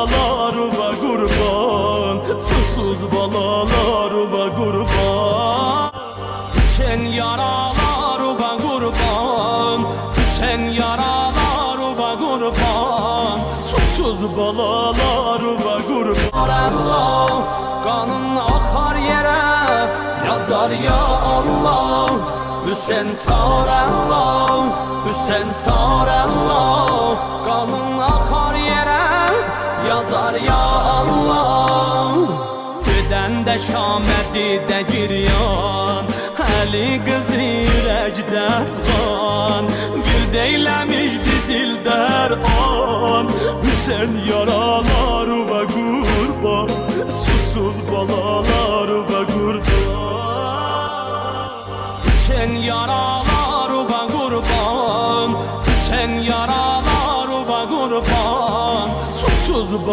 Balalarıma kurban Susuz balalarıma kurban. Sen yaralarıma kurban Sen yaralarıma kurban. Susuz balalarıma kurban. Allah Kanın akar yere Yazar ya Allah Hüsen sar Allah Hüsen sar Allah yazar ya Allah Gedəndə Şamədi də giryan. Əli qızı ürəkdə xan Gird eyləmişdi dildər an Hüseyn yaralar və qurban Susuz balalar və qurban Hüseyn yaralar və qurban Hüseyn yaralar Що